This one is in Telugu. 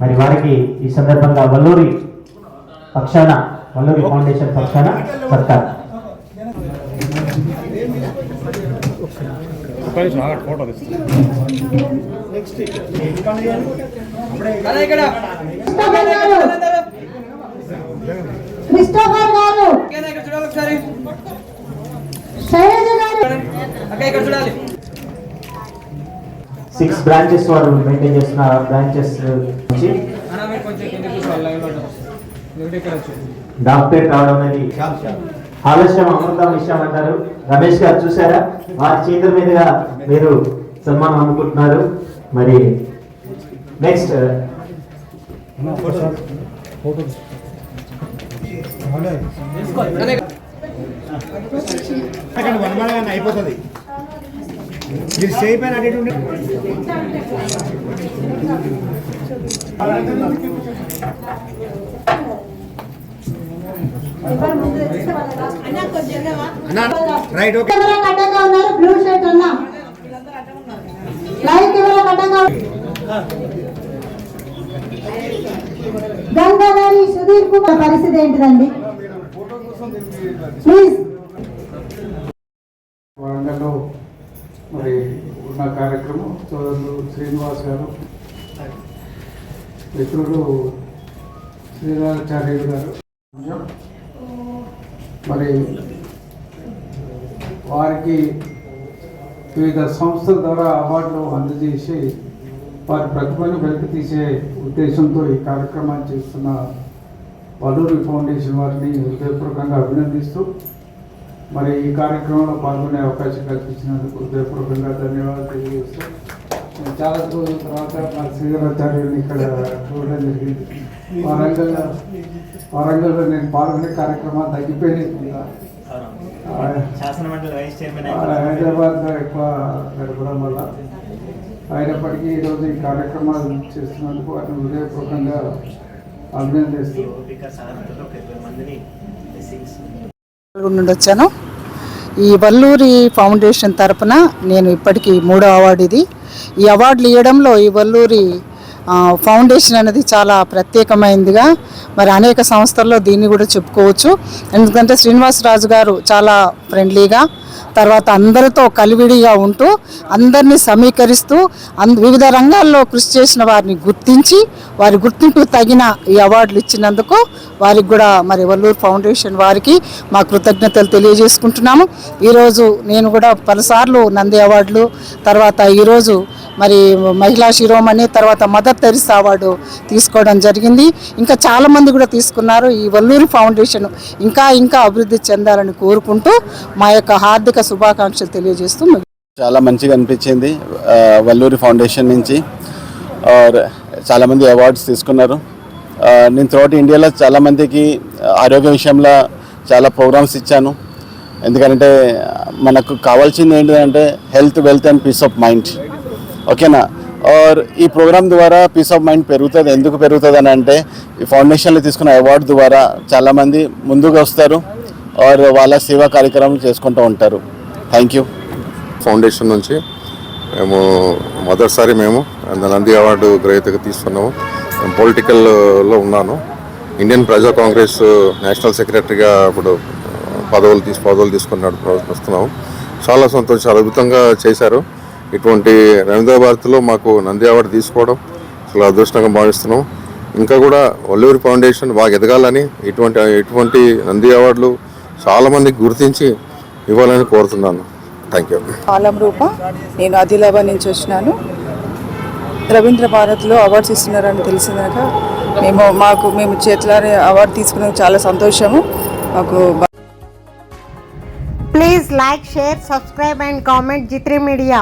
మరి వారికి ఈ సందర్భంగా వల్లూరి పక్షాన వల్లూరి ఫౌండేషన్ పక్షాన సత్కారం. గారు. సిక్స్ బ్రాంచెస్ వారు మెయింటైన్ చేస్తున్న బ్రాంచెస్ నుంచి డాక్టరేట్ రావడం అనేది ఆలస్యం అమృతం విషయం అంటారు. రమేష్ గారు చూసారా వారి చేతుల మీదుగా మీరు సన్మానం అందుకుంటున్నారు మరి నెక్స్ట్ అక్కడ వనమడగానే అయిపోతుంది. మీరు రైట్ ఓకే. కెమెరా కట్టంగా ఉన్నారు? బ్లూ షర్ట్ ఉన్నా లైవ్ కెమెరా కట్టంగా గంగాధరి సుధీర్ కుమార్. పరిస్థితి ఏంటిదండి? ప్లీజ్ వరంగల్లో మరి ఉన్న కార్యక్రమం సోదరులు శ్రీనివాస్ గారు మిత్రుడు శ్రీరాచార్యులు గారు. మరి వారికి వివిధ సంస్థల ద్వారా అవార్డులు అందజేసి వారి ప్రతిభను వెలికి తీసే ఉద్దేశంతో ఈ కార్యక్రమాన్ని చేస్తున్న వల్లూరి ఫౌండేషన్ వారిని హృదయపూర్వకంగా అభినందిస్తూ మరి ఈ కార్యక్రమంలో పాల్గొనే అవకాశం కల్పించినందుకు హృదయపూర్వకంగా ధన్యవాదాలు తెలియజేస్తూ చాలా రోజుల తర్వాత మా శ్రీధరాచార్యుని ఇక్కడ చూడడం జరిగింది. వరంగల్ వరంగల్లో నేను పాల్గొనే కార్యక్రమాలు తగ్గిపోయినాయి హైదరాబాద్లో ఎక్కువ గడపడం వల్ల అయినప్పటికీ ఈరోజు ఈ కార్యక్రమాలు చేస్తున్నందుకు వాటిని హృదయపూర్వకంగా అభినందిస్తూ నుండి వచ్చాను. ఈ వల్లూరి ఫౌండేషన్ తరపున నేను ఇప్పటికీ మూడో అవార్డు ఇది. ఈ అవార్డులు ఇవ్వడంలో ఈ వల్లూరి ఫౌండేషన్ అనేది చాలా ప్రత్యేకమైందిగా మరి అనేక సంస్థల్లో దీన్ని కూడా చెప్పుకోవచ్చు. ఎందుకంటే శ్రీనివాసరాజు గారు చాలా ఫ్రెండ్లీగా తర్వాత అందరితో కలివిడిగా ఉంటూ అందరినీ సమీకరిస్తూ అంద వివిధ రంగాల్లో కృషి చేసిన వారిని గుర్తించి వారి గుర్తింపు తగిన ఈ అవార్డులు ఇచ్చినందుకు వారికి కూడా మరి వల్లూరు ఫౌండేషన్ వారికి మా కృతజ్ఞతలు తెలియజేసుకుంటున్నాము. ఈరోజు నేను కూడా పలుసార్లు నంది అవార్డులు తర్వాత ఈరోజు మరి మహిళా శిరోమణి తర్వాత మదర్ తెరిసా అవార్డు తీసుకోవడం జరిగింది. ఇంకా చాలామంది కూడా తీసుకున్నారు ఈ వల్లూరి ఫౌండేషన్. ఇంకా ఇంకా అభివృద్ధి చెందాలని కోరుకుంటూ మా యొక్క హార్దిక శుభాకాంక్షలు తెలియజేస్తూ చాలా మంచిగా అనిపించింది వల్లూరి ఫౌండేషన్ నుంచి. ఆర్ చాలామంది అవార్డ్స్ తీసుకున్నారు. నేను త్రూఅవుట్ ఇండియాలో చాలామందికి ఆరోగ్య విషయంలో చాలా ప్రోగ్రామ్స్ ఇచ్చాను. ఎందుకంటే మనకు కావాల్సింది ఏంటంటే health wealth and peace of mind. ఓకేనా ఆర్ ఈ ప్రోగ్రామ్ ద్వారా పీస్ ఆఫ్ మైండ్ పెరుగుతుంది. ఎందుకు పెరుగుతుంది అని అంటే ఈ ఫౌండేషన్లో తీసుకున్న అవార్డు ద్వారా చాలామంది ముందుకు వస్తారు. ఆర్ వాళ్ళ సేవా కార్యక్రమాలు చేసుకుంటూ ఉంటారు. థ్యాంక్ యూ ఫౌండేషన్ నుంచి మేము మొదటిసారి మేము నంది అవార్డు గ్రహీతగా తీసుకున్నాము. నేను పొలిటికల్లో ఉన్నాను. ఇండియన్ ప్రజా కాంగ్రెస్ నేషనల్ సెక్రటరీగా ఇప్పుడు పదవులు తీసి పదవులు తీసుకున్నాడు వస్తున్నాము. చాలా సంతోషం అద్భుతంగా చేశారు. ఇటువంటి రవీంద్ర భారతిలో మాకు నంది అవార్డు తీసుకోవడం చాలా అదృష్టంగా భావిస్తున్నాం. ఇంకా కూడా వల్లూరి ఫౌండేషన్ బాగా ఎదగాలని ఇటువంటి ఇటువంటి నంది అవార్డులు చాలామందికి గుర్తించి ఇవ్వాలని కోరుతున్నాను. Thank you Alam Roopa. నేను ఆదిలాబాద్ నుంచి వచ్చినాను. రవీంద్ర భారత్లో అవార్డ్స్ ఇస్తున్నారని తెలిసిందాక మేము మాకు మేము చేతులారే అవార్డు తీసుకున్నందుకు చాలా సంతోషము. మాకు please like share subscribe and comment Jitri media